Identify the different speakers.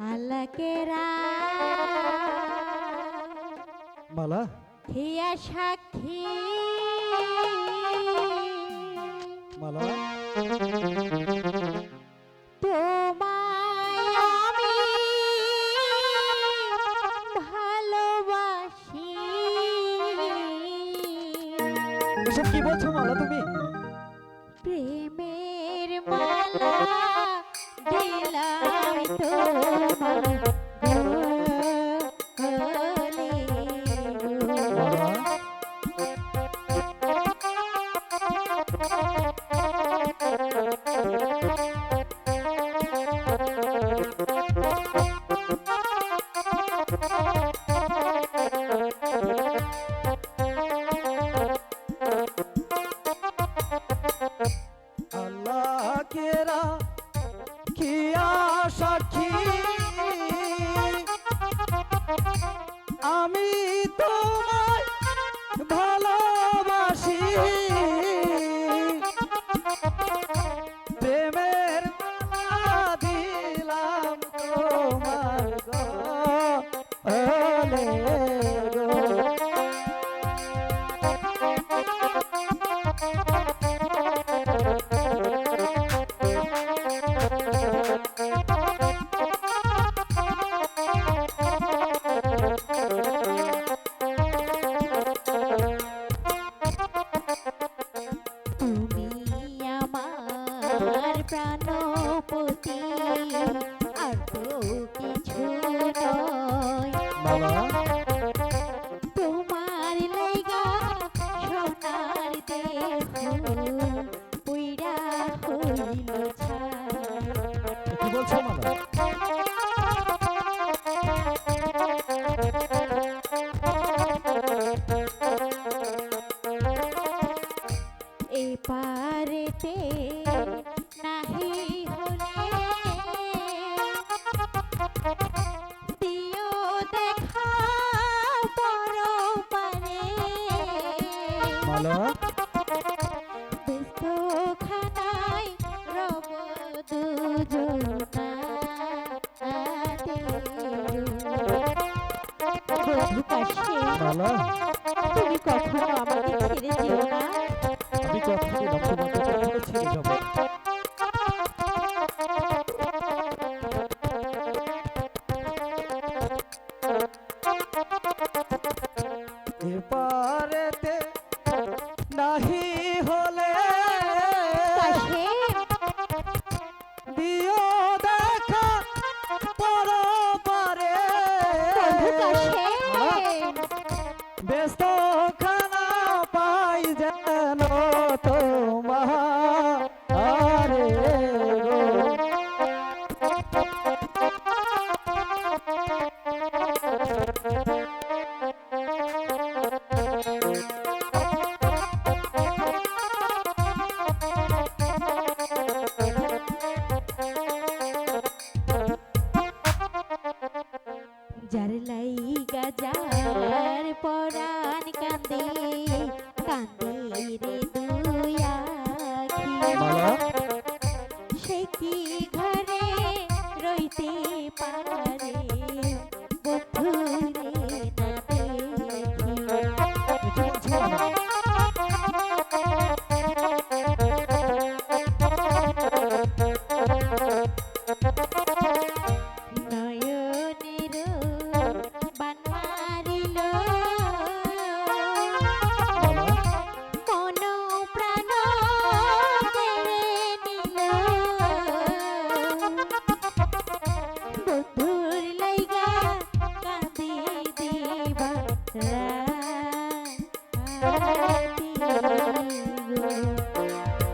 Speaker 1: আলাকেরা।
Speaker 2: মালা।
Speaker 1: হিয়া সাক্ষী।
Speaker 2: মালা।
Speaker 1: তোমায় আমি ভালোবাসি।
Speaker 2: এসব কি বলছো মালা তুমি?
Speaker 1: প্রেমের মালা। Thank. প্রাণপতি আর তো কিছু নয়।
Speaker 2: মালা
Speaker 1: তোমার লাইগা সোনার দেহ পুইরা হইল ছাই। ব্যস্ত খানায় রব
Speaker 2: মালা
Speaker 1: তুমি কখনো আমাকে ছেড়ে
Speaker 2: ব্যস্ত।
Speaker 1: যার পরাণ কান্দে কান্দে রে দুই আখি। সে কি ঘরে রইতে পারে?